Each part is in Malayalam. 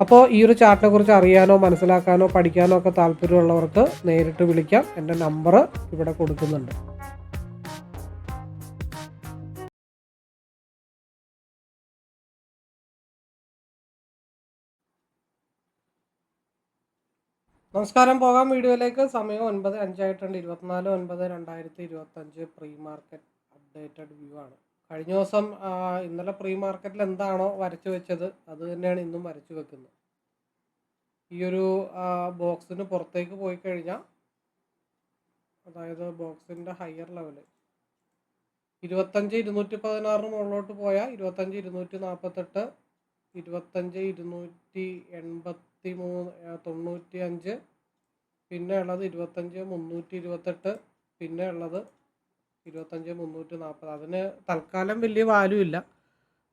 അപ്പോൾ ഈ ഒരു ചാർട്ടിനെ കുറിച്ച് അറിയാനോ മനസ്സിലാക്കാനോ പഠിക്കാനോ ഒക്കെ താല്പര്യമുള്ളവർക്ക് നേരിട്ട് വിളിക്കാം. എന്റെ നമ്പർ ഇവിടെ കൊടുക്കുന്നുണ്ട്. നമസ്കാരം. പോകാം വീഡിയോയിലേക്ക്. സമയം ഒൻപത് അഞ്ചായിട്ടുണ്ട്. ഇരുപത്തിനാല് ഒൻപത് രണ്ടായിരത്തി ഇരുപത്തഞ്ച് പ്രീ മാർക്കറ്റ് അപ്ഡേറ്റഡ് വ്യൂ ആണ്. കഴിഞ്ഞ ദിവസം ഇന്നലെ പ്രീ മാർക്കറ്റിൽ എന്താണോ വരച്ചു വെച്ചത് അത് തന്നെയാണ് ഇന്നും വരച്ചു വെക്കുന്നത്. ഈ ഒരു ബോക്സിന് പുറത്തേക്ക് പോയി കഴിഞ്ഞാൽ അതായത് ബോക്സിന്റെ ഹയർ ലെവൽ ഇരുപത്തഞ്ച് ഇരുന്നൂറ്റി പതിനാറിന് മുകളിലോട്ട് പോയാൽ ഇരുപത്തഞ്ച് ഇരുന്നൂറ്റി നാൽപ്പത്തെട്ട് ഇരുപത്തഞ്ച് ഇരുന്നൂറ്റി എൺപത്തി മൂന്ന് തൊണ്ണൂറ്റി അഞ്ച് പിന്നെ ഉള്ളത് ഇരുപത്തഞ്ച് മുന്നൂറ്റി ഇരുപത്തെട്ട് പിന്നെ ഉള്ളത് ഇരുപത്തഞ്ച് മുന്നൂറ്റി നാൽപ്പത് അതിന് തൽക്കാലം വലിയ വാല്യൂ ഇല്ല.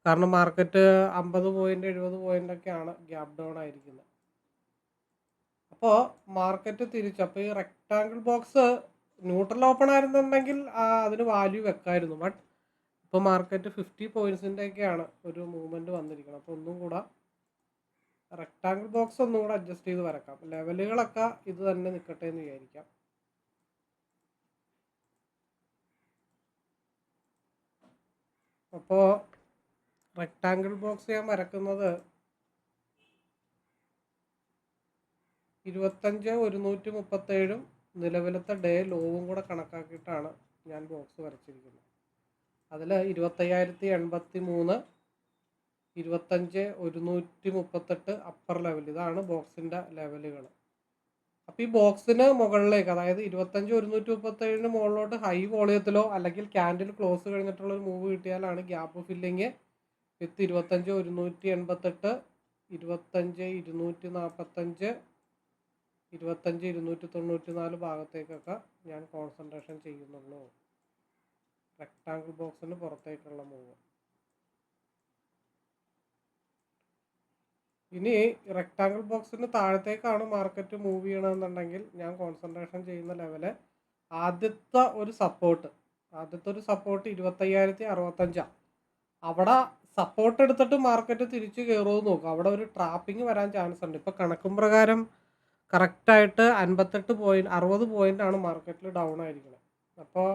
കാരണം മാർക്കറ്റ് അമ്പത് പോയിന്റ് എഴുപത് പോയിന്റ് ഒക്കെയാണ് ഗ്യാപ് ഡൗൺ ആയിരിക്കുന്നത്. അപ്പോൾ മാർക്കറ്റ് തിരിച്ചു അപ്പോൾ ഈ റെക്ടാങ്കിൾ ബോക്സ് ന്യൂട്രൽ ഓപ്പൺ ആയിരുന്നുണ്ടെങ്കിൽ അതിന് വാല്യൂ വെക്കായിരുന്നു. ബട്ട് ഇപ്പോൾ മാർക്കറ്റ് ഫിഫ്റ്റി പോയിന്റ്സിന്റെ ഒക്കെയാണ് ഒരു മൂവ്മെന്റ് വന്നിരിക്കുന്നത്. അപ്പോൾ ഒന്നും കൂടെ റെക്ടാങ്കിൾ ബോക്സ് ഒന്നും കൂടെ അഡ്ജസ്റ്റ് ചെയ്ത് വരക്കാം. ലെവലുകളൊക്കെ ഇത് തന്നെ നിൽക്കട്ടെ എന്ന് വിചാരിക്കാം. അപ്പോൾ റെക്ടാങ്കിൾ ബോക്സ് ഞാൻ വരക്കുന്നത് ഇരുപത്തഞ്ച് ഒരുന്നൂറ്റി മുപ്പത്തേഴും നിലവിലത്തെ ഡേ ലോവും കൂടെ കണക്കാക്കിയിട്ടാണ് ഞാൻ ബോക്സ് വരച്ചിരിക്കുന്നത്. അതിൽ ഇരുപത്തയ്യായിരത്തി എൺപത്തി മൂന്ന് ഇരുപത്തഞ്ച് ഒരുന്നൂറ്റി മുപ്പത്തെട്ട് അപ്പർ ലെവൽ ഇതാണ് ബോക്സിന്റെ ലെവലുകൾ അപ്പോൾ ഈ ബോക്സിന് മുകളിലേക്ക് അതായത് ഇരുപത്തഞ്ച് ഒരുന്നൂറ്റി മുപ്പത്തേഴിന് മുകളിലോട്ട് ഹൈ വോളിയത്തിലോ അല്ലെങ്കിൽ ക്യാൻഡിൽ ക്ലോസ് കഴിഞ്ഞിട്ടുള്ള ഒരു മൂവ് കിട്ടിയാലാണ് ഗ്യാപ്പ് ഫില്ലിങ് വിത്ത് ഇരുപത്തഞ്ച് ഒരുന്നൂറ്റി എൺപത്തെട്ട് ഇരുപത്തഞ്ച് ഇരുന്നൂറ്റി നാൽപ്പത്തഞ്ച് ഇരുപത്തഞ്ച് ഇരുന്നൂറ്റി തൊണ്ണൂറ്റി നാല് ഭാഗത്തേക്കൊക്കെ ഞാൻ കോൺസെൻട്രേഷൻ ചെയ്യുന്നുള്ളൂ. റെക്ടാങ്കിൾ ബോക്സിന് പുറത്തേക്കുള്ള മൂവ് ഇനി റെക്ടാങ്കിൾ ബോക്സിന് താഴത്തേക്കാണ് മാർക്കറ്റ് മൂവ് ചെയ്യണമെന്നുണ്ടെങ്കിൽ ഞാൻ കോൺസെൻട്രേഷൻ ചെയ്യുന്ന ലെവൽ ആദ്യത്തെ ഒരു സപ്പോർട്ട് ആദ്യത്തെ ഒരു സപ്പോർട്ട് ഇരുപത്തയ്യായിരത്തി അറുപത്തഞ്ചാണ് അവിടെ സപ്പോർട്ട് എടുത്തിട്ട് മാർക്കറ്റ് തിരിച്ചു കയറുമെന്ന് നോക്കും. അവിടെ ഒരു ട്രാപ്പിംഗ് വരാൻ ചാൻസ് ഉണ്ട്. ഇപ്പോൾ കണക്കും പ്രകാരം കറക്റ്റായിട്ട് അൻപത്തെട്ട് പോയിന്റ് അറുപത് പോയിന്റാണ് മാർക്കറ്റിൽ ഡൗൺ ആയിരിക്കുന്നത് അപ്പോൾ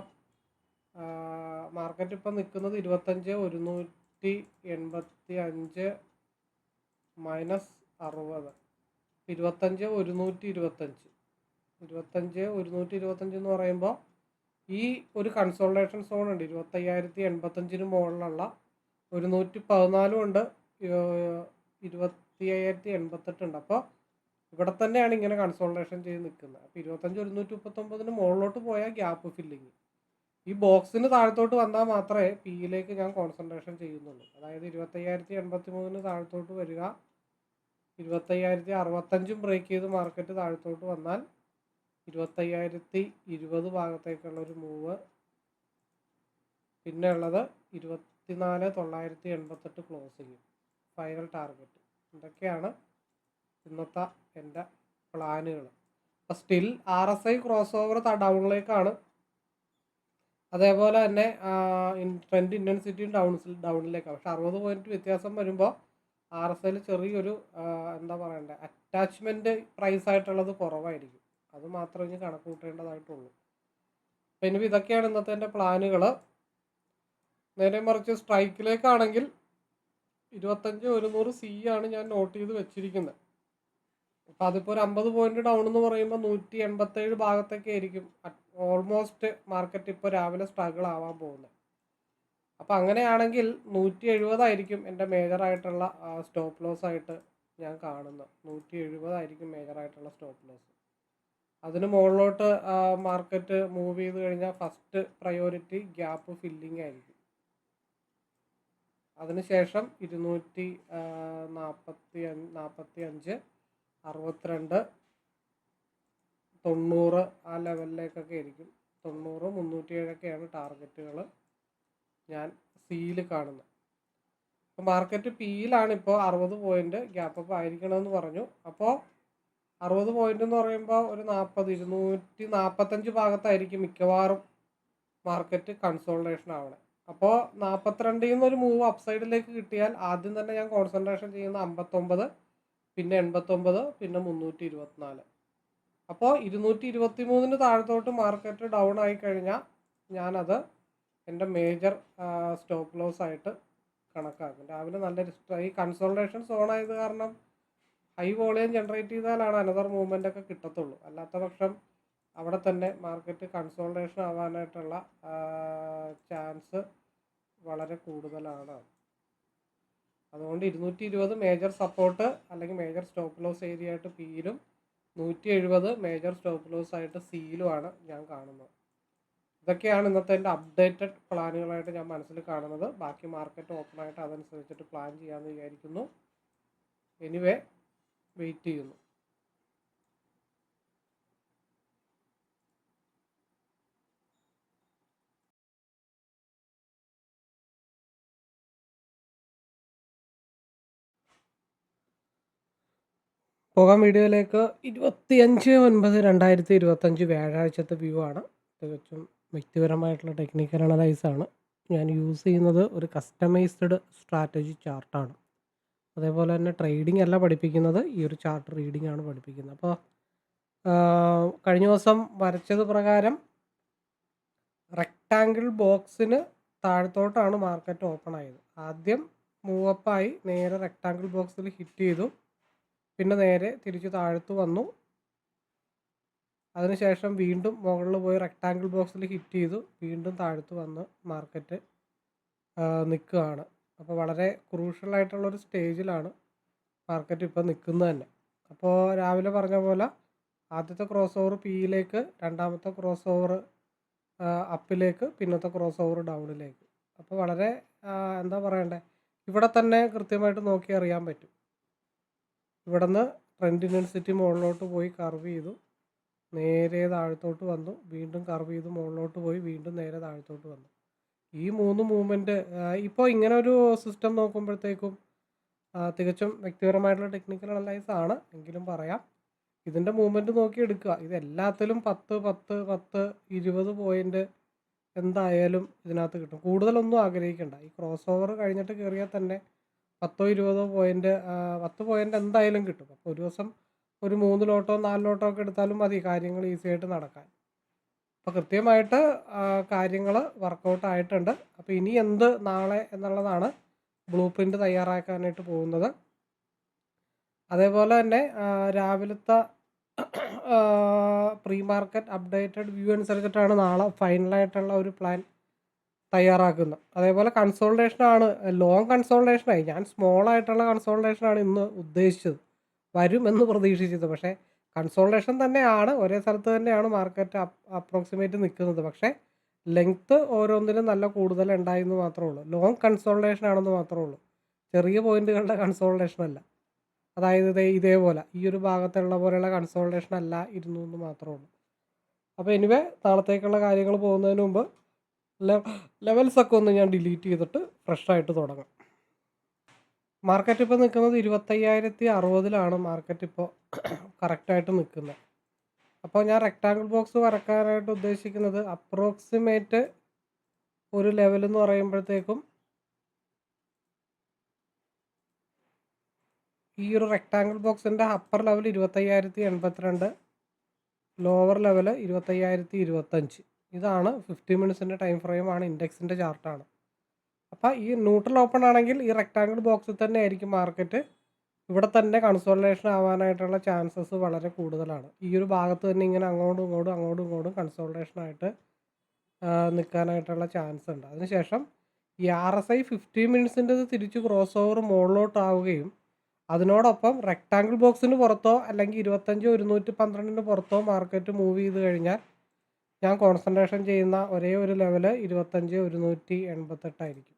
മാർക്കറ്റ് ഇപ്പോൾ നിൽക്കുന്നത് ഇരുപത്തഞ്ച് ഒരുന്നൂറ്റി എൺപത്തി അഞ്ച് മൈനസ് അറുപത്. ഇരുപത്തഞ്ച് ഒരുന്നൂറ്റി ഇരുപത്തഞ്ച്. ഇരുപത്തഞ്ച് ഒരുന്നൂറ്റി ഇരുപത്തഞ്ച് എന്ന് പറയുമ്പോൾ ഈ ഒരു കൺസോൾട്ടേഷൻ സോൺ ഉണ്ട്. ഇരുപത്തയ്യായിരത്തി എൺപത്തഞ്ചിന് മുകളിലുള്ള ഒരു നൂറ്റി പതിനാലും ഉണ്ട്. ഇരുപത്തി അയ്യായിരത്തി എൺപത്തെട്ടുണ്ട് അപ്പോൾ ഇവിടെ തന്നെയാണ് ഇങ്ങനെ കൺസോൾട്ടേഷൻ ചെയ്ത് നിൽക്കുന്നത്. അപ്പോൾ ഇരുപത്തഞ്ച് ഒരുന്നൂറ്റി മുപ്പത്തൊമ്പതിന് മുകളിലോട്ട് പോയാൽ ഗ്യാപ്പ് ഫില്ലിങ് ഈ ബോക്സിന് താഴത്തോട്ട് വന്നാൽ മാത്രമേ പിയിലേക്ക് ഞാൻ കോൺസെൻട്രേഷൻ ചെയ്യുന്നുള്ളൂ. അതായത് ഇരുപത്തയ്യായിരത്തി എൺപത്തി മൂന്നിന് താഴത്തോട്ട് വരിക. ഇരുപത്തയ്യായിരത്തി അറുപത്തഞ്ചും ബ്രേക്ക് ചെയ്ത് മാർക്കറ്റ് താഴത്തോട്ട് വന്നാൽ ഇരുപത്തയ്യായിരത്തി ഇരുപത് ഭാഗത്തേക്കുള്ള ഒരു മൂവ് പിന്നെ ഉള്ളത് ഇരുപത്തിനാല് തൊള്ളായിരത്തി എൺപത്തെട്ട് ക്ലോസിങ് ഫൈനൽ ടാർഗറ്റ് ഇതൊക്കെയാണ് ഇന്നത്തെ എന്റെ പ്ലാനുകൾ അപ്പോൾ still R S I cross over ഡൗണിലേക്കാണ് അതേപോലെ തന്നെ ട്രെൻഡ് ഇന്റൻസിറ്റിയും ഡൗൺസിൽ ഡൗണിലേക്കാണ് പക്ഷെ അറുപത് പോയിന്റ് വ്യത്യാസം വരുമ്പോൾ ആർ എസ് ഐയിൽ ചെറിയൊരു എന്താ പറയണ്ടേ അറ്റാച്ച്മെന്റ് പ്രൈസ് ആയിട്ടുള്ളത് കുറവായിരിക്കും. അത് മാത്രമേ ഇനി കണക്ക് കൂട്ടേണ്ടതായിട്ടുള്ളൂ അപ്പം ഇനി ഇതൊക്കെയാണ് ഇന്നത്തെ എന്റെ പ്ലാനുകൾ നേരെ മറിച്ച് സ്ട്രൈക്കിലേക്കാണെങ്കിൽ ഇരുപത്തഞ്ച് ഒരുന്നൂറ് സി ആണ് ഞാൻ നോട്ട് ചെയ്ത് വെച്ചിരിക്കുന്നത്. അപ്പം അതിപ്പോൾ ഒരു അമ്പത് പോയിന്റ് ഡൗൺ എന്ന് പറയുമ്പോൾ നൂറ്റി എൺപത്തേഴ് ഭാഗത്തൊക്കെ ആയിരിക്കും ഓൾമോസ്റ്റ് മാർക്കറ്റ് ഇപ്പോൾ രാവിലെ സ്ട്രഗിൾ ആവാൻ പോകുന്നത്. അപ്പോൾ അങ്ങനെയാണെങ്കിൽ നൂറ്റി എഴുപതായിരിക്കും എന്റെ മേജറായിട്ടുള്ള സ്റ്റോപ്പ് ലോസ് ആയിട്ട് ഞാൻ കാണുന്നത്. നൂറ്റി എഴുപതായിരിക്കും മേജറായിട്ടുള്ള സ്റ്റോപ്പ് ലോസ് അതിന് മുകളിലോട്ട് മാർക്കറ്റ് മൂവ് ചെയ്ത് കഴിഞ്ഞാൽ ഫസ്റ്റ് പ്രയോറിറ്റി ഗ്യാപ്പ് ഫില്ലിംഗ് ആയിരിക്കും. അതിനുശേഷം ഇരുന്നൂറ്റി നാൽപ്പത്തി നാൽപ്പത്തി അഞ്ച് അറുപത്തിരണ്ട് തൊണ്ണൂറ് ആ ലെവലിലേക്കൊക്കെ ആയിരിക്കും. തൊണ്ണൂറ് മുന്നൂറ്റി ഏഴൊക്കെയാണ് ടാർഗറ്റുകൾ ഞാൻ സിയിൽ കാണുന്നത്. അപ്പോൾ മാർക്കറ്റ് പിയിലാണ് ഇപ്പോൾ അറുപത് പോയിന്റ് ഗ്യാപ്പ് അപ്പ് ആയിരിക്കണമെന്ന് പറഞ്ഞു. അപ്പോൾ അറുപത് പോയിന്റ് എന്ന് പറയുമ്പോൾ ഒരു നാൽപ്പത് ഇരുന്നൂറ്റി നാൽപ്പത്തഞ്ച് ഭാഗത്തായിരിക്കും മിക്കവാറും മാർക്കറ്റ് കൺസോൾട്ടേഷൻ ആവണേ. അപ്പോൾ നാൽപ്പത്തിരണ്ടിൽ നിന്ന് ഒരു മൂവ് അപ്സൈഡിലേക്ക് കിട്ടിയാൽ ആദ്യം തന്നെ ഞാൻ കോൺസെൻട്രേഷൻ ചെയ്യുന്ന അമ്പത്തൊമ്പത് പിന്നെ എൺപത്തൊമ്പത് പിന്നെ മുന്നൂറ്റി ഇരുപത്തിനാല് അപ്പോൾ ഇരുന്നൂറ്റി ഇരുപത്തി മൂന്നിന് താഴത്തോട്ട് മാർക്കറ്റ് ഡൗൺ ആയി കഴിഞ്ഞാൽ ഞാനത് എന്റെ മേജർ സ്റ്റോപ്പ് ലോസ് ആയിട്ട് കണക്കാക്കും. രാവിലെ നല്ല ഈ കൺസോൾട്ടേഷൻ സോൺ ആയത് കാരണം ഹൈ വോളിയം ജനറേറ്റ് ചെയ്താലാണ് അനദർ മൂവ്മെന്റ് ഒക്കെ കിട്ടത്തുള്ളൂ. അല്ലാത്ത പക്ഷം അവിടെ തന്നെ മാർക്കറ്റ് കൺസോൾട്ടേഷൻ ആവാനായിട്ടുള്ള ചാൻസ് വളരെ കൂടുതലാണ്. അതുകൊണ്ട് ഇരുന്നൂറ്റി ഇരുപത് മേജർ സപ്പോർട്ട് അല്ലെങ്കിൽ മേജർ സ്റ്റോപ്പ് ലോസ് ഏരിയ ആയിട്ട് പിയിലും നൂറ്റി എഴുപത് മേജർ സ്റ്റോപ്പ് ലോസ് ആയിട്ട് സിയിലുമാണ് ഞാൻ കാണുന്നത്. ഇതൊക്കെയാണ് ഇന്നത്തെ എന്റെ അപ്ഡേറ്റഡ് പ്ലാനുകളായിട്ട് ഞാൻ മനസ്സിൽ കാണുന്നത്. ബാക്കി മാർക്കറ്റ് ഓപ്പൺ ആയിട്ട് അതനുസരിച്ചിട്ട് പ്ലാൻ ചെയ്യാമെന്ന് വിചാരിക്കുന്നു. എനിവേ വെയിറ്റ് ചെയ്യുന്നു. പോകാം. വീഡിയോയിലേക്ക്. ഇരുപത്തിയഞ്ച് ഒൻപത് രണ്ടായിരത്തി ഇരുപത്തഞ്ച് വ്യാഴാഴ്ചത്തെ വ്യൂ ആണ്. തികച്ചും വ്യക്തിപരമായിട്ടുള്ള ടെക്നിക്കൽ അനലൈസ് ആണ്. ഞാൻ യൂസ് ചെയ്യുന്നത് ഒരു കസ്റ്റമൈസ്ഡ് സ്ട്രാറ്റജി ചാർട്ടാണ് അതേപോലെ തന്നെ ട്രേഡിംഗ് അല്ല പഠിപ്പിക്കുന്നത് ഈ ഒരു ചാർട്ട് റീഡിംഗ് ആണ് പഠിപ്പിക്കുന്നത്. അപ്പോൾ കഴിഞ്ഞ ദിവസം വരച്ചത് പ്രകാരം റെക്റ്റാങ്കിൾ ബോക്സിന് താഴത്തോട്ടാണ് മാർക്കറ്റ് ഓപ്പൺ ആയത്. ആദ്യം മൂവപ്പായി നേരെ റെക്റ്റാങ്കിൾ ബോക്സിൽ ഹിറ്റ് ചെയ്തു. പിന്നെ നേരെ തിരിച്ച് താഴത്ത് വന്നു. അതിനുശേഷം വീണ്ടും മുകളിൽ പോയി റെക്റ്റാങ്കിൾ ബോക്സിൽ ഹിറ്റ് ചെയ്തു. വീണ്ടും താഴത്ത് വന്ന് മാർക്കറ്റ് നിൽക്കുകയാണ്. അപ്പോൾ വളരെ ക്രൂഷ്യൽ ആയിട്ടുള്ളൊരു സ്റ്റേജിലാണ് മാർക്കറ്റ് ഇപ്പോൾ നിൽക്കുന്നത് തന്നെ. അപ്പോൾ രാവിലെ പറഞ്ഞ പോലെ ആദ്യത്തെ ക്രോസ് ഓവർ പിയിലേക്ക് രണ്ടാമത്തെ ക്രോസ് ഓവർ അപ്പിലേക്ക് പിന്നത്തെ ക്രോസ് ഓവർ ഡൗണിലേക്ക് അപ്പോൾ വളരെ എന്താ പറയണ്ടേ? ഇവിടെ തന്നെ കൃത്യമായിട്ട് നോക്കി അറിയാൻ പറ്റും. ഇവിടെ നിന്ന് ട്രെൻഡ് ഇന്റൻസിറ്റി മുകളിലോട്ട് പോയി കർവ് ചെയ്തു. നേരെ താഴത്തോട്ട് വന്നു. വീണ്ടും കർവ് ചെയ്ത് മുകളിലോട്ട് പോയി. വീണ്ടും നേരെ താഴത്തോട്ട് വന്നു. ഈ മൂന്ന് മൂവ്മെന്റ് ഇപ്പോൾ ഇങ്ങനെ ഒരു സിസ്റ്റം നോക്കുമ്പോഴത്തേക്കും തികച്ചും വ്യക്തിപരമായിട്ടുള്ള ടെക്നിക്കൽ അനലൈസ് ആണ്. എങ്കിലും പറയാം ഇതിന്റെ മൂവ്മെന്റ് നോക്കി എടുക്കുക. ഇത് എല്ലാത്തിലും പത്ത് പത്ത് പത്ത് ഇരുപത് പോയിന്റ് എന്തായാലും ഇതിനകത്ത് കിട്ടും. കൂടുതലൊന്നും ആഗ്രഹിക്കണ്ട. ഈ ക്രോസ് ഓവർ കഴിഞ്ഞിട്ട് കയറിയാൽ തന്നെ പത്തോ ഇരുപതോ പോയിന്റ് പത്ത് പോയിന്റ് എന്തായാലും കിട്ടും. അപ്പോൾ ഒരു ദിവസം ഒരു മൂന്ന് ലോട്ടോ നാല് ലോട്ടോ ഒക്കെ എടുത്താലും മതി കാര്യങ്ങൾ ഈസി ആയിട്ട് നടക്കാൻ. അപ്പോൾ കൃത്യമായിട്ട് കാര്യങ്ങൾ വർക്കൗട്ട് ആയിട്ടുണ്ട്. അപ്പോൾ ഇനി എന്ത് നാളെ എന്നുള്ളതാണ് ബ്ലൂ പ്രിന്റ് തയ്യാറാക്കാനായിട്ട് പോകുന്നത്. അതേപോലെ തന്നെ രാവിലത്തെ പ്രീ മാർക്കറ്റ് അപ്ഡേറ്റഡ് വ്യൂ അനുസരിച്ചിട്ടാണ് നാളെ ഫൈനലായിട്ടുള്ള ഒരു പ്ലാൻ തയ്യാറാക്കുന്നത്. അതേപോലെ കൺസോൾട്ടേഷനാണ് ലോങ് കൺസോൾട്ടേഷനായി ഞാൻ സ്മോൾ ആയിട്ടുള്ള കൺസോൾട്ടേഷനാണ് ഇന്ന് ഉദ്ദേശിച്ചത്. വരുമെന്ന് പ്രതീക്ഷിച്ചത് പക്ഷേ കൺസോൾട്ടേഷൻ തന്നെയാണ്. ഒരേ സ്ഥലത്ത് തന്നെയാണ് മാർക്കറ്റ് അപ്രോക്സിമേറ്റ് നിൽക്കുന്നത്. പക്ഷേ ലെങ്ത്ത് ഓരോന്നിലും നല്ല കൂടുതൽ ഉണ്ടായെന്ന് മാത്രമേ ഉള്ളൂ. ലോങ് കൺസോൾട്ടേഷൻ ആണെന്ന് മാത്രമേ ഉള്ളൂ. ചെറിയ പോയിന്റുകളുടെ കൺസോൾട്ടേഷൻ അല്ല. അതായത് ഇതേ ഇതേപോലെ. ഈ ഒരു ഭാഗത്തുള്ള പോലെയുള്ള കൺസോൾട്ടേഷൻ അല്ല ഇരുന്നു എന്ന് മാത്രമേ ഉള്ളൂ. അപ്പോൾ എനിവേ നാളത്തേക്കുള്ള കാര്യങ്ങൾ പോകുന്നതിന് മുമ്പ് ലെവൽസൊക്കെ ഒന്ന് ഞാൻ ഡിലീറ്റ് ചെയ്തിട്ട് ഫ്രഷായിട്ട് തുടങ്ങാം. മാർക്കറ്റ് ഇപ്പോൾ നിൽക്കുന്നത് ഇരുപത്തയ്യായിരത്തി അറുപതിലാണ് മാർക്കറ്റ് ഇപ്പോൾ കറക്റ്റായിട്ട് നിൽക്കുന്നത് അപ്പോൾ ഞാൻ റെക്റ്റാങ്കിൾ ബോക്സ് വരക്കാനായിട്ട് ഉദ്ദേശിക്കുന്നത് അപ്രോക്സിമേറ്റ് ഒരു ലെവൽ എന്ന് പറയുമ്പോഴത്തേക്കും ഈ ഒരു റെക്റ്റാങ്കിൾ ബോക്സിന്റെ അപ്പർ ലെവൽ ഇരുപത്തയ്യായിരത്തി എൺപത്തിരണ്ട് ലോവർ ലെവൽ ഇരുപത്തയ്യായിരത്തി ഇരുപത്തഞ്ച് ഇതാണ് ഫിഫ്റ്റി മിനിറ്റ്സിന്റെ ടൈം ഫ്രെയിമാണ് ഇൻഡെക്സിന്റെ ചാർട്ടാണ് അപ്പോൾ ഈ ന്യൂട്രൽ ഓപ്പൺ ആണെങ്കിൽ ഈ റെക്ടാങ്കിൾ ബോക്സിൽ തന്നെ ആയിരിക്കും മാർക്കറ്റ് ഇവിടെ തന്നെ കൺസോളേഷൻ ആവാനായിട്ടുള്ള ചാൻസസ് വളരെ കൂടുതലാണ്. ഈ ഒരു ഭാഗത്ത് തന്നെ ഇങ്ങനെ അങ്ങോട്ടും ഇങ്ങോട്ടും അങ്ങോട്ടും ഇങ്ങോട്ടും കൺസോൾട്ടേഷനായിട്ട് നിൽക്കാനായിട്ടുള്ള ചാൻസ് ഉണ്ട്. അതിനുശേഷം ഈ ആർ എസ് ഐ ഫിഫ്റ്റി മിനിറ്റ്സിന്റെത് തിരിച്ച് ക്രോസ് ഓവർ മുകളിലോട്ടാവുകയും അതിനോടൊപ്പം റെക്ടാങ്കിൾ ബോക്സിന് പുറത്തോ അല്ലെങ്കിൽ ഇരുപത്തഞ്ച് ഒരുന്നൂറ്റി പന്ത്രണ്ടിന് പുറത്തോ മാർക്കറ്റ് മൂവ് ചെയ്ത് കഴിഞ്ഞാൽ ഞാൻ കോൺസെൻട്രേഷൻ ചെയ്യുന്ന ഒരേ ഒരു ലെവൽ ഇരുപത്തഞ്ച് ഒരുന്നൂറ്റി എൺപത്തെട്ടായിരിക്കും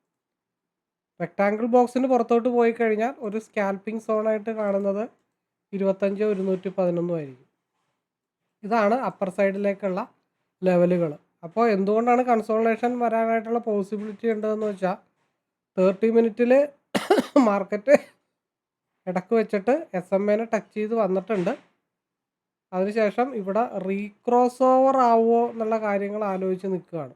റെക്ടാങ്കിൾ ബോക്സിന് പുറത്തോട്ട് പോയി കഴിഞ്ഞാൽ ഒരു സ്കാൽപ്പിംഗ് സോണായിട്ട് കാണുന്നത് ഇരുപത്തഞ്ച് ഒരുന്നൂറ്റി പതിനൊന്നും ആയിരിക്കും. ഇതാണ് അപ്പർ സൈഡിലേക്കുള്ള ലെവലുകൾ അപ്പോൾ എന്തുകൊണ്ടാണ് കൺസോളേഷൻ വരാനായിട്ടുള്ള പോസിബിലിറ്റി ഉണ്ടതെന്ന് വെച്ചാൽ തേർട്ടി മിനിറ്റിൽ മാർക്കറ്റ് ഇടയ്ക്ക് വെച്ചിട്ട് എസ് എം എനെ ടച്ച് ചെയ്ത് വന്നിട്ടുണ്ട്. അതിനുശേഷം ഇവിടെ റീക്രോസ് ഓവർ ആവുമോ എന്നുള്ള കാര്യങ്ങൾ ആലോചിച്ച് നിൽക്കുകയാണ്.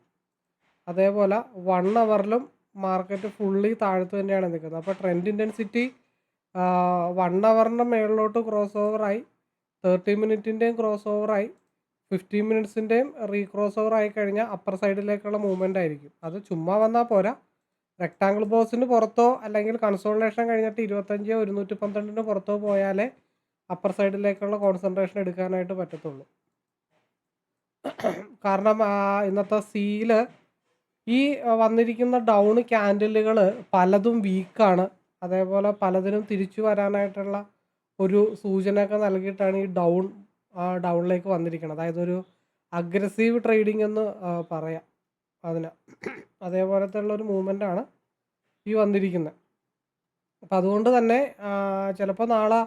അതേപോലെ വൺ അവറിലും മാർക്കറ്റ് ഫുള്ളി താഴത്ത് തന്നെയാണ് നിൽക്കുന്നത്. അപ്പോൾ ട്രെൻഡ് ഇന്റൻസിറ്റി വൺ അവറിന്റെ മേളിലോട്ട് ക്രോസ് ഓവറായി തേർട്ടി മിനിറ്റിന്റെയും ക്രോസ് ഓവറായി ഫിഫ്റ്റീൻ മിനിറ്റ്സിന്റെയും റീ ക്രോസ് ഓവർ ആയി കഴിഞ്ഞാൽ അപ്പർ സൈഡിലേക്കുള്ള മൂവ്മെന്റ് ആയിരിക്കും. അത് ചുമ്മാ വന്നാൽ പോരാ. റെക്ടാങ്കിൾ ബോക്സിന് പുറത്തോ അല്ലെങ്കിൽ കൺസോൾട്ടേഷൻ കഴിഞ്ഞിട്ട് ഇരുപത്തഞ്ച് ഒരുന്നൂറ്റി പന്ത്രണ്ടിന് പുറത്തോ പോയാലേ അപ്പർ സൈഡിലേക്കുള്ള കോൺസെൻട്രേഷൻ എടുക്കാനായിട്ട് പറ്റത്തുള്ളൂ. കാരണം ഇന്നത്തെ സീൽ ഈ വന്നിരിക്കുന്ന ഡൗൺ ക്യാൻഡിലുകൾ പലതും വീക്കാണ്. അതേപോലെ പലതിനും തിരിച്ചു വരാനായിട്ടുള്ള ഒരു സൂചനയൊക്കെ നൽകിയിട്ടാണ് ഈ ഡൗൺ ഡൗണിലേക്ക് വന്നിരിക്കുന്നത്. അതായത് ഒരു അഗ്രസീവ് ട്രേഡിംഗ് എന്ന് പറയാം അതിന്. അതേപോലത്തെ ഉള്ള ഒരു ആണ് ഈ വന്നിരിക്കുന്നത്. അപ്പം അതുകൊണ്ട് തന്നെ ചിലപ്പോൾ നാളെ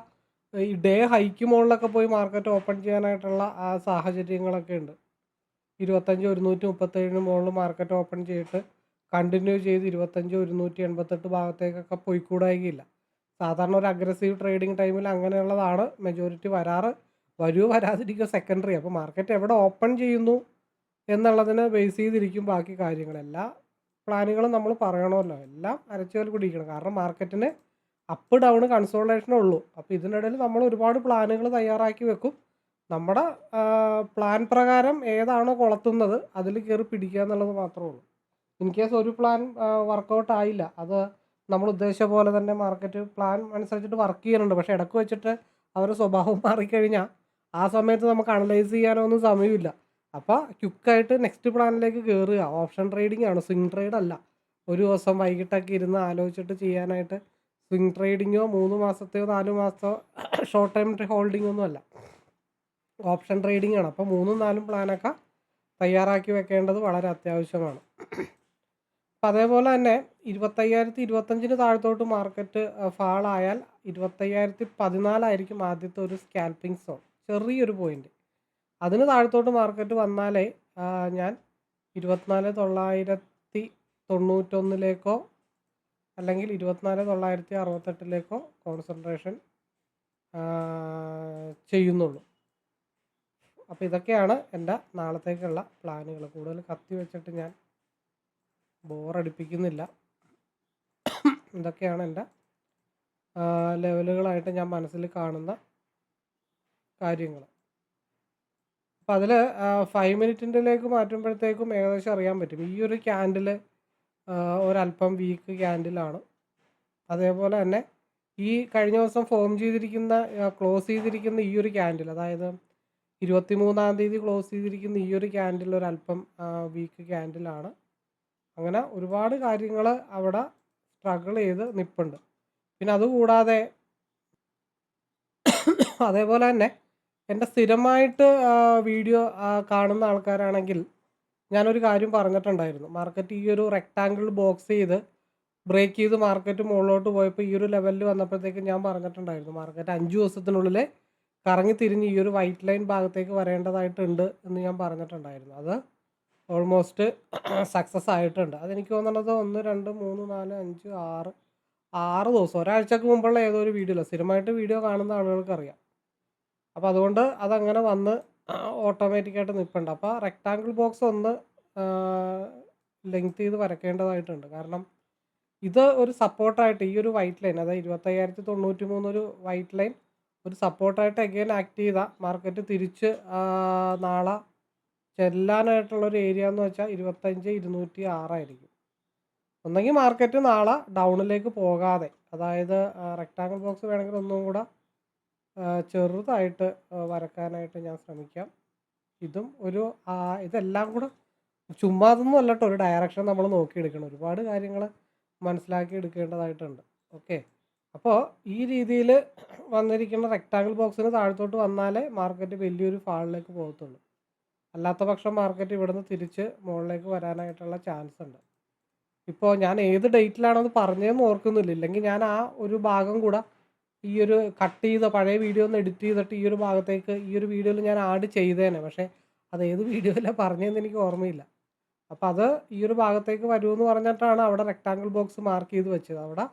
ഈ ഡേ ഹൈക്ക് മുകളിലൊക്കെ പോയി മാർക്കറ്റ് ഓപ്പൺ ചെയ്യാനായിട്ടുള്ള ആ സാഹചര്യങ്ങളൊക്കെ ഉണ്ട്. ഇരുപത്തഞ്ച് ഒരുന്നൂറ്റി മുപ്പത്തേഴിന് മുകളിൽ മാർക്കറ്റ് ഓപ്പൺ ചെയ്തിട്ട് കണ്ടിന്യൂ ചെയ്ത് ഇരുപത്തഞ്ച് ഒരുന്നൂറ്റി എൺപത്തെട്ട് ഭാഗത്തേക്കൊക്കെ പോയിക്കൂടായില്ല സാധാരണ ഒരു അഗ്രസീവ് ട്രേഡിംഗ് ടൈമിൽ അങ്ങനെയുള്ളതാണ് മെജോറിറ്റി വരാറ്. വരുമോ വരാതിരിക്കുക സെക്കൻഡറി അപ്പോൾ മാർക്കറ്റ് എവിടെ ഓപ്പൺ ചെയ്യുന്നു എന്നുള്ളതിനെ ബേസ് ചെയ്തിരിക്കും ബാക്കി കാര്യങ്ങൾ എല്ലാ പ്ലാനുകളും നമ്മൾ പറയണമല്ലോ. എല്ലാം അരച്ചുകൾ പിടിക്കണം കാരണം മാർക്കറ്റിന് അപ്പ് ഡൗൺ കൺസോൾട്ടേഷനേ ഉള്ളൂ. അപ്പോൾ ഇതിനിടയിൽ നമ്മൾ ഒരുപാട് പ്ലാനുകൾ തയ്യാറാക്കി വെക്കും. നമ്മുടെ പ്ലാൻ പ്രകാരം ഏതാണോ കൊളത്തുന്നത് അതിൽ കയറി പിടിക്കുക എന്നുള്ളത് മാത്രമേ ഉള്ളൂ. ഇൻ കേസ് ഒരു പ്ലാൻ വർക്കൗട്ട് ആയില്ല. അത് നമ്മൾ ഉദ്ദേശിച്ച പോലെ തന്നെ മാർക്കറ്റ് പ്ലാൻ അനുസരിച്ചിട്ട് വർക്ക് ചെയ്യുന്നുണ്ട് പക്ഷേ ഇടയ്ക്ക് വെച്ചിട്ട് അവരുടെ സ്വഭാവം മാറിക്കഴിഞ്ഞാൽ ആ സമയത്ത് നമുക്ക് അനലൈസ് ചെയ്യാനോ ഒന്നും സമയമില്ല അപ്പോൾ ക്യുക്കായിട്ട് നെക്സ്റ്റ് പ്ലാനിലേക്ക് കയറുക ഓപ്ഷൻ ട്രേഡിംഗ് ആണ്. സ്വിംഗ് ട്രേഡ് അല്ല. ഒരു ദിവസം വൈകിട്ടൊക്കെ ഇരുന്ന് ആലോചിച്ചിട്ട് ചെയ്യാനായിട്ട് സ്വിംഗ് ട്രേഡിങ്ങോ മൂന്ന് മാസത്തെയോ നാല് മാസത്തോ ഷോർട്ട് ടൈം ഹോൾഡിംഗ് ഒന്നും അല്ല. ഓപ്ഷൻ ട്രേഡിംഗ് ആണ് അപ്പോൾ മൂന്നും നാലും പ്ലാനൊക്കെ തയ്യാറാക്കി വെക്കേണ്ടത് വളരെ അത്യാവശ്യമാണ്. അപ്പം അതേപോലെ തന്നെ ഇരുപത്തയ്യായിരത്തി ഇരുപത്തഞ്ചിന് താഴത്തോട്ട് മാർക്കറ്റ് ഫാളായാൽ ഇരുപത്തയ്യായിരത്തി പതിനാലായിരിക്കും ആദ്യത്തെ ഒരു സ്കാൽപ്പിംഗ് സോൺ ചെറിയൊരു പോയിന്റ് അതിന് താഴത്തോട്ട് മാർക്കറ്റ് വന്നാലേ ഞാൻ ഇരുപത്തിനാല് തൊള്ളായിരത്തി തൊണ്ണൂറ്റൊന്നിലേക്കോ അല്ലെങ്കിൽ ഇരുപത്തിനാല് തൊള്ളായിരത്തി അറുപത്തെട്ടിലേക്കോ കോൺസെൻട്രേഷൻ ചെയ്യുന്നുള്ളൂ. അപ്പോൾ ഇതൊക്കെയാണ് എന്റെ നാളത്തേക്കുള്ള പ്ലാനുകൾ. കൂടുതൽ കത്തി വെച്ചിട്ട് ഞാൻ ബോറടിപ്പിക്കുന്നില്ല. ഇതൊക്കെയാണ് എന്റെ ലെവലുകളായിട്ട് ഞാൻ മനസ്സിൽ കാണുന്ന കാര്യങ്ങൾ. അപ്പം അതിൽ ഫൈവ് മിനിറ്റിന്റെലേക്ക് മാറ്റുമ്പോഴത്തേക്കും ഏകദേശം അറിയാൻ പറ്റും. ഈ ഒരു ക്യാൻഡിൽ ഒരല്പം വീക്ക് ക്യാൻഡിലാണ് അതേപോലെ തന്നെ ഈ കഴിഞ്ഞ ദിവസം ഫോം ചെയ്തിരിക്കുന്ന ക്ലോസ് ചെയ്തിരിക്കുന്ന ഈ ഒരു ക്യാൻഡിൽ അതായത് ഇരുപത്തി മൂന്നാം തീയതി ക്ലോസ് ചെയ്തിരിക്കുന്ന ഈ ഒരു ക്യാൻഡിൽ അല്പം വീക്ക് ക്യാൻഡിലാണ് അങ്ങനെ ഒരുപാട് കാര്യങ്ങൾ അവിടെ സ്ട്രഗിൾ ചെയ്ത് നിൽപ്പുണ്ട് പിന്നെ അതുകൂടാതെ അതേപോലെ തന്നെ എന്റെ സ്ഥിരമായിട്ട് വീഡിയോ കാണുന്ന ആൾക്കാരാണെങ്കിൽ ഞാനൊരു കാര്യം പറഞ്ഞിട്ടുണ്ടായിരുന്നു. മാർക്കറ്റ് ഈ ഒരു റെക്റ്റാങ്കിൾ ബോക്സ് ചെയ്ത് ബ്രേക്ക് ചെയ്ത് മാർക്കറ്റ് മുകളിലോട്ട് പോയപ്പോൾ ഈ ഒരു ലെവലിൽ വന്നപ്പോഴത്തേക്ക് ഞാൻ പറഞ്ഞിട്ടുണ്ടായിരുന്നു. മാർക്കറ്റ് അഞ്ച് ദിവസത്തിനുള്ളിൽ കറങ്ങി തിരിഞ്ഞ് ഈ ഒരു വൈറ്റ് ലൈൻ ഭാഗത്തേക്ക് വരേണ്ടതായിട്ടുണ്ട് എന്ന് ഞാൻ പറഞ്ഞിട്ടുണ്ടായിരുന്നു. അത് ഓൾമോസ്റ്റ് സക്സസ് ആയിട്ടുണ്ട്. അതെനിക്ക് തോന്നുന്നത് ഒന്ന് രണ്ട് മൂന്ന് നാല് അഞ്ച് ആറ് ആറ് ദിവസം. ഒരാഴ്ചക്ക് മുമ്പുള്ള ഏതോ ഒരു വീഡിയോ അല്ല സ്ഥിരമായിട്ട് വീഡിയോ കാണുന്ന ആളുകൾക്ക് അറിയാം അപ്പോൾ അതുകൊണ്ട് അതങ്ങനെ വന്ന് ഓട്ടോമാറ്റിക്കായിട്ട് നിൽപ്പുണ്ട് അപ്പോൾ റെക്റ്റാങ്കിൾ ബോക്സ് ഒന്ന് ലെങ്ത് ചെയ്ത് വരക്കേണ്ടതായിട്ടുണ്ട് കാരണം ഇത് ഒരു സപ്പോർട്ടായിട്ട് ഈ ഒരു വൈറ്റ് ലൈൻ അതായത് ഇരുപത്തയ്യായിരത്തി തൊണ്ണൂറ്റി മൂന്നൊരു വൈറ്റ് ലൈൻ ഒരു സപ്പോർട്ടായിട്ട് അഗെയിൻ ആക്ട് ചെയ്താൽ മാർക്കറ്റ് തിരിച്ച് നാളെ ചെല്ലാനായിട്ടുള്ള ഒരു ഏരിയ എന്ന് വെച്ചാൽ ഇരുപത്തഞ്ച് ഇരുന്നൂറ്റി ആറായിരിക്കും ഒന്നെങ്കിൽ മാർക്കറ്റ് നാളെ ഡൗണിലേക്ക് പോകാതെ അതായത് റെക്ടാങ്കിൾ ബോക്സ് വേണമെങ്കിൽ ഒന്നും കൂടെ ചെറുതായിട്ട് വരക്കാനായിട്ട് ഞാൻ ശ്രമിക്കാം. ഇതും ഒരു ഇതെല്ലാം കൂടെ ചുമ്മാ അതൊന്നും അല്ലട്ടോ ഒരു ഡയറക്ഷൻ നമ്മൾ നോക്കിയെടുക്കണം. ഒരുപാട് കാര്യങ്ങൾ മനസ്സിലാക്കി എടുക്കേണ്ടതായിട്ടുണ്ട്. ഓക്കെ അപ്പോൾ ഈ രീതിയിൽ വന്നിരിക്കുന്ന റെക്ടാങ്കിൾ ബോക്സിന് താഴത്തോട്ട് വന്നാലേ മാർക്കറ്റ് വലിയൊരു ഫാളിലേക്ക് പോകത്തുള്ളൂ. അല്ലാത്ത പക്ഷം മാർക്കറ്റ് ഇവിടുന്ന് തിരിച്ച് മുകളിലേക്ക് വരാനായിട്ടുള്ള ചാൻസ് ഉണ്ട്. ഇപ്പോൾ ഞാൻ ഏത് ഡേറ്റിലാണെന്ന് പറഞ്ഞതെന്ന് ഓർക്കുന്നില്ല. ഇല്ലെങ്കിൽ ഞാൻ ആ ഒരു ഭാഗം കൂടെ ഈ ഒരു കട്ട് ചെയ്ത പഴയ വീഡിയോ ഒന്ന് എഡിറ്റ് ചെയ്തിട്ട് ഈ ഒരു ഭാഗത്തേക്ക് ഈ ഒരു വീഡിയോയിൽ ഞാൻ ആഡ് ചെയ്തേനെ. പക്ഷേ അത് ഏത് വീഡിയോയിലാണ് പറഞ്ഞതെന്ന് എനിക്ക് ഓർമ്മയില്ല. അപ്പോൾ അത് ഈ ഒരു ഭാഗത്തേക്ക് വരുമെന്ന് പറഞ്ഞിട്ടാണ് അവിടെ റെക്ടാങ്കിൾ ബോക്സ് മാർക്ക് ചെയ്ത് വെച്ചത്. അവിടെ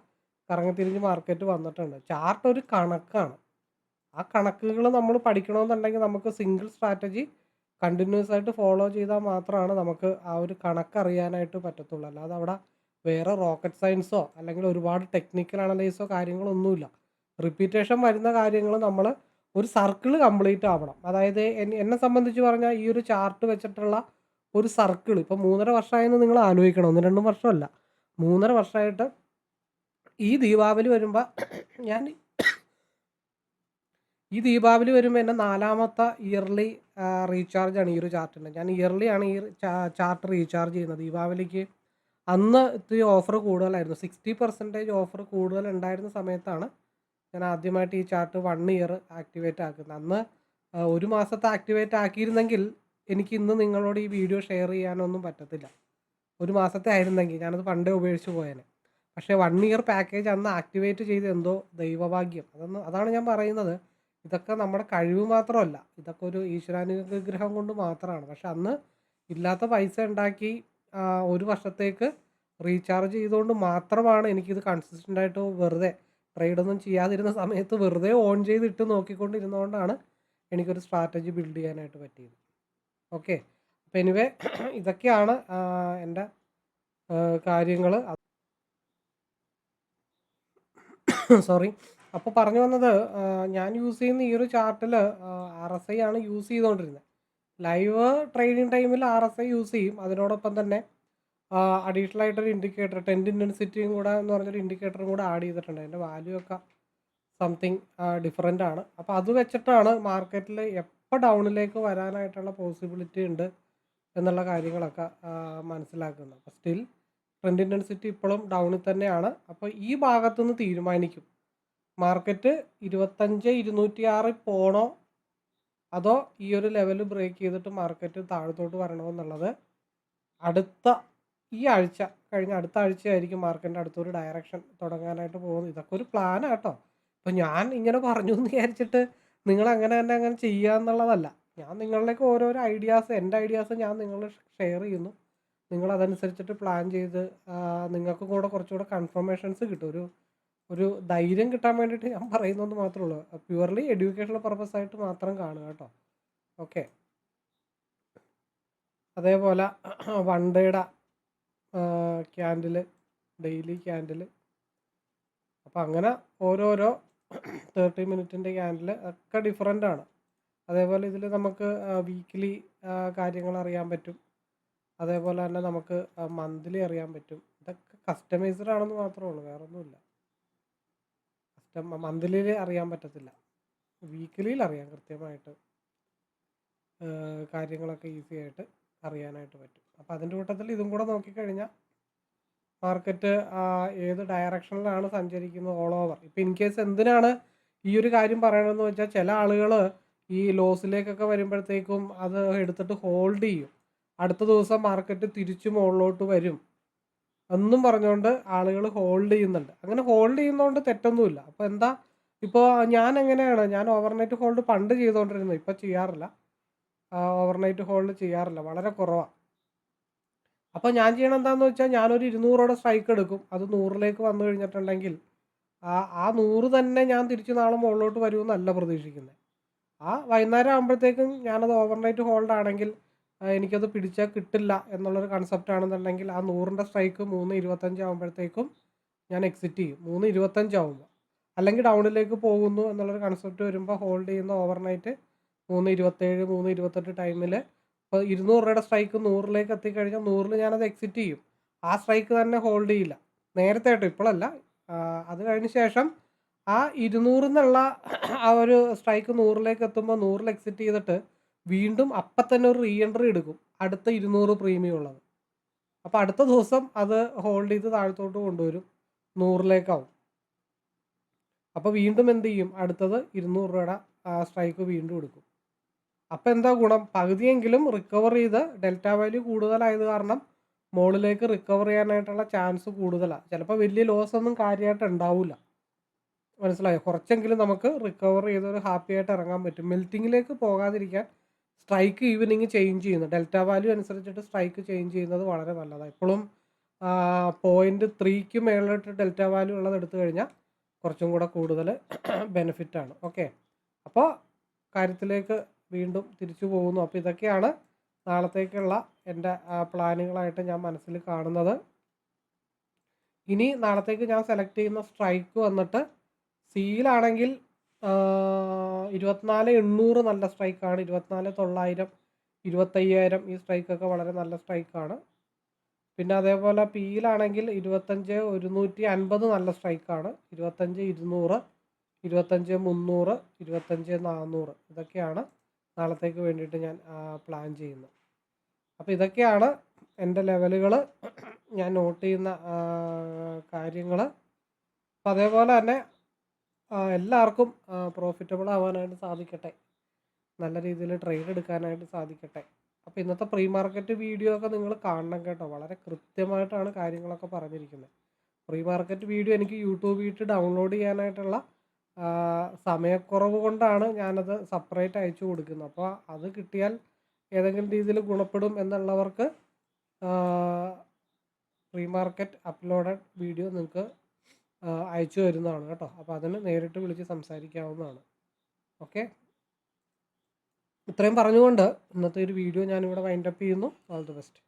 കറങ്ങിത്തിരിഞ്ഞ് മാർക്കറ്റ് വന്നിട്ടുണ്ട്. ചാർട്ട് ഒരു കണക്കാണ്. ആ കണക്കുകൾ നമ്മൾ പഠിക്കണമെന്നുണ്ടെങ്കിൽ നമുക്ക് സിംഗിൾ സ്ട്രാറ്റജി കണ്ടിന്യൂസ് ആയിട്ട് ഫോളോ ചെയ്താൽ മാത്രമാണ് നമുക്ക് ആ ഒരു കണക്ക് അറിയാനായിട്ട് പറ്റത്തുള്ളൂ. അല്ലാതെ അവിടെ വേറെ റോക്കറ്റ് സയൻസോ അല്ലെങ്കിൽ ഒരുപാട് ടെക്നിക്കൽ അനലൈസോ കാര്യങ്ങളൊന്നുമില്ല. റിപ്പീറ്റേഷൻ വരുന്ന കാര്യങ്ങൾ നമ്മൾ ഒരു സർക്കിൾ കംപ്ലീറ്റ് ആവണം. അതായത് എന്നെ സംബന്ധിച്ച് പറഞ്ഞാൽ ഈ ഒരു ചാർട്ട് വെച്ചിട്ടുള്ള ഒരു സർക്കിൾ ഇപ്പോൾ മൂന്നര വർഷമായെന്ന് നിങ്ങൾ ആലോചിക്കണം. ഒന്ന് രണ്ടും വർഷമല്ല. മൂന്നര വർഷമായിട്ട് ഈ ദീപാവലി വരുമ്പോൾ ഞാൻ ഈ ദീപാവലി വരുമ്പോൾ എന്റെ നാലാമത്തെ ഇയർലി റീചാർജാണ് ഈ ഒരു ചാർട്ടിന്റെ ഞാൻ ഇയർലി ആണ് ഈ ചാർട്ട് റീചാർജ് ചെയ്യുന്നത്. ദീപാവലിക്ക് അന്ന് ഇത്തിരി ഓഫർ കൂടുതലായിരുന്നു. സിക്സ്റ്റി പെർസെന്റേജ് ഓഫർ കൂടുതൽ ഉണ്ടായിരുന്ന സമയത്താണ് ഞാൻ ആദ്യമായിട്ട് ഈ ചാർട്ട് വൺ ഇയർ ആക്ടിവേറ്റ് ആക്കുന്നത്. അന്ന് ഒരു മാസത്തെ ആക്ടിവേറ്റ് ആക്കിയിരുന്നെങ്കിൽ എനിക്ക് ഇന്ന് നിങ്ങളോട് ഈ വീഡിയോ ഷെയർ ചെയ്യാനൊന്നും പറ്റത്തില്ല. ഒരു മാസത്തെ ആയിരുന്നെങ്കിൽ ഞാനത് പണ്ടേ ഉപയോഗിച്ച് പോയേനെ. പക്ഷേ വൺ ഇയർ പാക്കേജ് അന്ന് ആക്ടിവേറ്റ് ചെയ്ത് എന്തോ ദൈവഭാഗ്യം. അതൊന്ന് അതാണ് ഞാൻ പറയുന്നത്. ഇതൊക്കെ നമ്മുടെ കഴിവ് മാത്രമല്ല. ഇതൊക്കെ ഒരു ഈശ്വരാനുഗ്രഹം കൊണ്ട് മാത്രമാണ്. പക്ഷെ അന്ന് ഇല്ലാത്ത പൈസ ഉണ്ടാക്കി ഒരു വർഷത്തേക്ക് റീചാർജ് ചെയ്തുകൊണ്ട് മാത്രമാണ് എനിക്കിത് കൺസിസ്റ്റന്റ് ആയിട്ട് വെറുതെ ട്രേഡൊന്നും ചെയ്യാതിരുന്ന സമയത്ത് വെറുതെ ഓൺ ചെയ്തിട്ട് നോക്കിക്കൊണ്ടിരുന്നതുകൊണ്ടാണ് എനിക്കൊരു സ്ട്രാറ്റജി ബിൽഡ് ചെയ്യാനായിട്ട് പറ്റിയത്. ഓക്കെ അപ്പോൾ എനിവേ ഇതൊക്കെയാണ് എന്റെ കാര്യങ്ങൾ സോറി. അപ്പോൾ പറഞ്ഞു വന്നത് ഞാൻ യൂസ് ചെയ്യുന്ന ഈ ഒരു ചാർട്ടിൽ ആർ എസ് ഐ ആണ് യൂസ് ചെയ്തുകൊണ്ടിരുന്നത് ലൈവ് ട്രേഡിങ് ടൈമിൽ ആർ എസ് ഐ യൂസ് ചെയ്യും. അതിനോടൊപ്പം തന്നെ അഡീഷണൽ ആയിട്ടൊരു ഇൻഡിക്കേറ്റർ ടെന്റ് ഇന്റൻസിറ്റിയും കൂടെ എന്ന് പറഞ്ഞൊരു ഇൻഡിക്കേറ്ററും കൂടെ ആഡ് ചെയ്തിട്ടുണ്ട്. അതിന്റെ വാല്യൂ ഒക്കെ സംതിങ് ഡിഫറെന്റ് ആണ്. അപ്പോൾ അത് വെച്ചിട്ടാണ് മാർക്കറ്റിൽ എപ്പോൾ ഡൗണിലേക്ക് വരാനായിട്ടുള്ള പോസിബിലിറ്റി ഉണ്ട് എന്നുള്ള കാര്യങ്ങളൊക്കെ മനസ്സിലാക്കുന്നത്. അപ്പോൾ സ്റ്റിൽ ട്രെൻഡ് ഇന്റൻസിറ്റി ഇപ്പോഴും ഡൗണിൽ തന്നെയാണ്. അപ്പോൾ ഈ ഭാഗത്തുനിന്ന് തീരുമാനിക്കും. മാർക്കറ്റ് ഇരുപത്തഞ്ച് ഇരുന്നൂറ്റി ആറിൽ പോണോ? അതോ ഈ ഒരു ലെവൽ ബ്രേക്ക് ചെയ്തിട്ട് മാർക്കറ്റ് താഴത്തോട്ട് വരണോ എന്നുള്ളത്? അടുത്ത ഈ ആഴ്ച കഴിഞ്ഞ അടുത്ത ആഴ്ചയായിരിക്കും മാർക്കറ്റിന്റെ അടുത്തൊരു ഡയറക്ഷൻ തുടങ്ങാനായിട്ട് പോകുന്നത്. ഇതൊക്കെ ഒരു പ്ലാനാണ് കേട്ടോ ഇപ്പം ഞാൻ ഇങ്ങനെ പറഞ്ഞു എന്ന് വിചാരിച്ചിട്ട് നിങ്ങൾ അങ്ങനെ തന്നെ അങ്ങനെ ചെയ്യുക എന്നുള്ളതല്ല ഞാൻ നിങ്ങളിലേക്ക് ഓരോരോ ഐഡിയാസ് എന്റെ ഐഡിയാസ് ഞാൻ നിങ്ങളെ ഷെയർ ചെയ്യുന്നു. നിങ്ങൾ അതനുസരിച്ചിട്ട് പ്ലാൻ ചെയ്ത് നിങ്ങൾക്ക് കൂടെ കുറച്ചുകൂടെ കൺഫർമേഷൻസ് കിട്ടും. ഒരു ഒരു ധൈര്യം കിട്ടാൻ വേണ്ടിയിട്ട് ഞാൻ പറയുന്നത് മാത്രമേ ഉള്ളൂ. പ്യുവർലി എഡ്യൂക്കേഷണൽ പർപ്പസ് ആയിട്ട് മാത്രം കാണുക കേട്ടോ. ഓക്കെ അതേപോലെ വൺ ഡേയുടെ ക്യാൻഡിൽ ഡെയിലി ക്യാൻഡിൽ അപ്പോൾ അങ്ങനെ ഓരോരോ തേർട്ടി മിനിറ്റിന്റെ ക്യാൻഡിൽ ഒക്കെ ഡിഫറെന്റ് ആണ്. അതേപോലെ ഇതിൽ നമുക്ക് വീക്ക്ലി കാര്യങ്ങൾ അറിയാൻ പറ്റും. അതേപോലെ തന്നെ നമുക്ക് മന്ത്ലി അറിയാൻ പറ്റും. ഇതൊക്കെ കസ്റ്റമൈസ്ഡ് ആണെന്ന് മാത്രമേ ഉള്ളൂ വേറെ ഒന്നുമില്ല കസ്റ്റം മന്ത്ലിയിൽ അറിയാൻ പറ്റത്തില്ല. വീക്കിലിയിൽ അറിയാം കൃത്യമായിട്ട്. കാര്യങ്ങളൊക്കെ ഈസി ആയിട്ട് അറിയാനായിട്ട് പറ്റും. അപ്പോൾ അതിന്റെ കൂട്ടത്തിൽ ഇതും കൂടെ നോക്കിക്കഴിഞ്ഞാൽ മാർക്കറ്റ് ഏത് ഡയറക്ഷനിലാണ് സഞ്ചരിക്കുന്നത് ഓൾ ഓവർ ഇപ്പം ഇൻ കേസ് എന്തിനാണ് ഈ ഒരു കാര്യം പറയണമെന്ന് വെച്ചാൽ ചില ആളുകൾ ഈ ലോസിലേക്കൊക്കെ വരുമ്പോഴത്തേക്കും അത് എടുത്തിട്ട് ഹോൾഡ് ചെയ്യും. അടുത്ത ദിവസം മാർക്കറ്റ് തിരിച്ചു മുകളിലോട്ട് വരും. എന്നും പറഞ്ഞുകൊണ്ട് ആളുകൾ ഹോൾഡ് ചെയ്യുന്നുണ്ട്. അങ്ങനെ ഹോൾഡ് ചെയ്യുന്നതുകൊണ്ട് തെറ്റൊന്നുമില്ല. അപ്പോൾ എന്താ? ഇപ്പോൾ ഞാൻ എങ്ങനെയാണ്? ഞാൻ ഓവർനൈറ്റ് ഹോൾഡ് പണ്ട് ചെയ്തുകൊണ്ടിരുന്നത് ഇപ്പോൾ ചെയ്യാറില്ല. ഓവർനൈറ്റ് ഹോൾഡ് ചെയ്യാറില്ല. വളരെ കുറവാണ് അപ്പോൾ ഞാൻ ചെയ്യണം എന്താണെന്ന് വെച്ചാൽ ഞാനൊരു ഇരുന്നൂറോടെ സ്ട്രൈക്ക് എടുക്കും. അത് നൂറിലേക്ക് വന്നു കഴിഞ്ഞിട്ടുണ്ടെങ്കിൽ ആ ആ നൂറ് തന്നെ ഞാൻ തിരിച്ച് നാളെ മുകളിലോട്ട് വരുമെന്നല്ല പ്രതീക്ഷിക്കുന്നത് ആ വൈകുന്നേരം ആകുമ്പോഴത്തേക്കും ഞാനത് ഓവർനൈറ്റ് ഹോൾഡ് ആണെങ്കിൽ എനിക്കത് പിടിച്ചാൽ കിട്ടില്ല എന്നുള്ളൊരു കൺസെപ്റ്റ് ആണെന്നുണ്ടെങ്കിൽ ആ നൂറിന്റെ സ്ട്രൈക്ക് മൂന്ന് ഇരുപത്തഞ്ച് ആകുമ്പോഴത്തേക്കും ഞാൻ എക്സിറ്റ് ചെയ്യും. മൂന്ന് ഇരുപത്തഞ്ച് ആകുമ്പോൾ അല്ലെങ്കിൽ ഡൗണിലേക്ക് പോകുന്നു എന്നുള്ളൊരു കൺസെപ്റ്റ് വരുമ്പോൾ ഹോൾഡ് ചെയ്യുന്ന ഓവർനൈറ്റ് മൂന്ന് ഇരുപത്തേഴ് മൂന്ന് ഇരുപത്തെട്ട് ടൈമിൽ ഇപ്പോൾ ഇരുന്നൂറ് രൂപയുടെ സ്ട്രൈക്ക് നൂറിലേക്ക് എത്തിക്കഴിഞ്ഞാൽ നൂറിൽ ഞാനത് എക്സിറ്റ് ചെയ്യും. ആ സ്ട്രൈക്ക് തന്നെ ഹോൾഡ് ചെയ്യില്ല. നേരത്തെ ആയിട്ട് ഇപ്പോഴല്ല. അത് കഴിഞ്ഞ ശേഷം ആ ഇരുന്നൂറിൽ നിന്നുള്ള ആ ഒരു സ്ട്രൈക്ക് നൂറിലേക്ക് എത്തുമ്പോൾ നൂറിൽ എക്സിറ്റ് ചെയ്തിട്ട് വീണ്ടും അപ്പം തന്നെ ഒരു റീ എൻട്രി എടുക്കും. അടുത്ത ഇരുന്നൂറ് പ്രീമിയം ഉള്ളത്. അപ്പോൾ അടുത്ത ദിവസം അത് ഹോൾഡ് ചെയ്ത് താഴത്തോട്ട് കൊണ്ടുവരും. നൂറിലേക്കാവും. അപ്പോൾ വീണ്ടും എന്ത് ചെയ്യും? അടുത്തത് ഇരുന്നൂറ് രൂപയുടെ സ്ട്രൈക്ക് വീണ്ടും എടുക്കും. അപ്പോൾ എന്താ ഗുണം? പകുതിയെങ്കിലും റിക്കവർ ചെയ്ത് ഡെൽറ്റ വാല്യൂ കൂടുതലായത് കാരണം മുകളിലേക്ക് റിക്കവർ ചെയ്യാനായിട്ടുള്ള ചാൻസ് കൂടുതലാണ് ചിലപ്പോൾ വലിയ ലോസ് ഒന്നും കാര്യമായിട്ട് ഉണ്ടാവില്ല മനസ്സിലായോ? കുറച്ചെങ്കിലും നമുക്ക് റിക്കവർ ചെയ്ത് ഒരു ഹാപ്പി ആയിട്ട് ഇറങ്ങാൻ പറ്റും. മെൽറ്റിങ്ങിലേക്ക് പോകാതിരിക്കാൻ സ്ട്രൈക്ക് ഈവനിങ് ചേഞ്ച് ചെയ്യുന്നത് ഡെൽറ്റ വാല്യൂ അനുസരിച്ചിട്ട് സ്ട്രൈക്ക് ചേഞ്ച് ചെയ്യുന്നത് വളരെ നല്ലതാണ്. എപ്പോഴും പോയിന്റ് ത്രീക്ക് മേളിലിട്ട് ഡെൽറ്റ വാല്യൂ ഉള്ളത് എടുത്തു കഴിഞ്ഞാൽ കുറച്ചും കൂടെ കൂടുതൽ ബെനിഫിറ്റാണ് ഓക്കെ അപ്പോൾ കാര്യത്തിലേക്ക് വീണ്ടും തിരിച്ചു പോകുന്നു. അപ്പോൾ ഇതൊക്കെയാണ് നാളത്തേക്കുള്ള എന്റെ പ്ലാനുകളായിട്ട് ഞാൻ മനസ്സിൽ കാണുന്നത്. ഇനി നാളത്തേക്ക് ഞാൻ സെലക്ട് ചെയ്യുന്ന സ്ട്രൈക്ക് വന്നിട്ട് സിയിലാണെങ്കിൽ ഇരുപത്തിനാല് എണ്ണൂറ് നല്ല സ്ട്രൈക്കാണ്. ഇരുപത്തിനാല് തൊള്ളായിരം ഇരുപത്തയ്യായിരം ഈ സ്ട്രൈക്കൊക്കെ വളരെ നല്ല സ്ട്രൈക്കാണ്. പിന്നെ അതേപോലെ പി പിയിലാണെങ്കിൽ ഇരുപത്തഞ്ച് ഒരുന്നൂറ്റി അൻപത് നല്ല സ്ട്രൈക്കാണ്. ഇരുപത്തഞ്ച് ഇരുന്നൂറ് ഇരുപത്തഞ്ച് മുന്നൂറ് ഇരുപത്തഞ്ച് നാന്നൂറ് ഇതൊക്കെയാണ് നാളത്തേക്ക് വേണ്ടിയിട്ട് ഞാൻ പ്ലാൻ ചെയ്യുന്നത്. അപ്പോൾ ഇതൊക്കെയാണ് എന്റെ ലെവലുകൾ ഞാൻ നോട്ട് ചെയ്യുന്ന കാര്യങ്ങൾ അപ്പോൾ അതേപോലെ തന്നെ എല്ലാവർക്കും പ്രോഫിറ്റബിൾ ആവാനായിട്ട് സാധിക്കട്ടെ. നല്ല രീതിയിൽ ട്രേഡ് എടുക്കാനായിട്ട് സാധിക്കട്ടെ. അപ്പോൾ ഇന്നത്തെ പ്രീ മാർക്കറ്റ് വീഡിയോ ഒക്കെ നിങ്ങൾ കാണണം കേട്ടോ. വളരെ കൃത്യമായിട്ടാണ് കാര്യങ്ങളൊക്കെ പറഞ്ഞിരിക്കുന്നത്. പ്രീ മാർക്കറ്റ് വീഡിയോ എനിക്ക് യൂട്യൂബിൽ ഇട്ട് ഡൗൺലോഡ് ചെയ്യാനായിട്ടുള്ള സമയക്കുറവ് കൊണ്ടാണ് ഞാനത് സെപ്പറേറ്റ് അയച്ചു കൊടുക്കുന്നത്. അപ്പോൾ അത് കിട്ടിയാൽ ഏതെങ്കിലും രീതിയിൽ ഗുണപ്പെടും എന്നുള്ളവർക്ക് പ്രീ മാർക്കറ്റ് അപ്ലോഡഡ് വീഡിയോ നിങ്ങൾക്ക് അയച്ചു തരുന്നതാണ് കേട്ടോ. അപ്പോൾ അതിന് നേരിട്ട് വിളിച്ച് സംസാരിക്കാവുന്നതാണ്. ഓക്കെ? ഇത്രയും പറഞ്ഞുകൊണ്ട് ഇന്നത്തെ ഒരു വീഡിയോ ഞാനിവിടെ വൈൻഡപ്പ് ചെയ്യുന്നു. ഓൾ ദി ബെസ്റ്റ്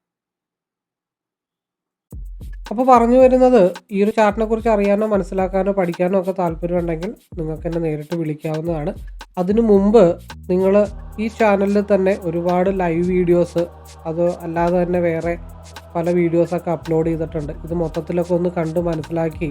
അപ്പോൾ പറഞ്ഞു വരുന്നത് ഈ ഒരു ചാർട്ടിനെ കുറിച്ച് അറിയാനോ മനസ്സിലാക്കാനോ പഠിക്കാനോ ഒക്കെ താല്പര്യമുണ്ടെങ്കിൽ നിങ്ങൾക്ക് എന്നെ നേരിട്ട് വിളിക്കാവുന്നതാണ്. അതിനു മുമ്പ് നിങ്ങൾ ഈ ചാനലിൽ തന്നെ ഒരുപാട് ലൈവ് വീഡിയോസ് അത് അല്ലാതെ തന്നെ വേറെ പല വീഡിയോസൊക്കെ അപ്ലോഡ് ചെയ്തിട്ടുണ്ട്. ഇത് മൊത്തത്തിലൊക്കെ ഒന്ന് കണ്ട് മനസ്സിലാക്കി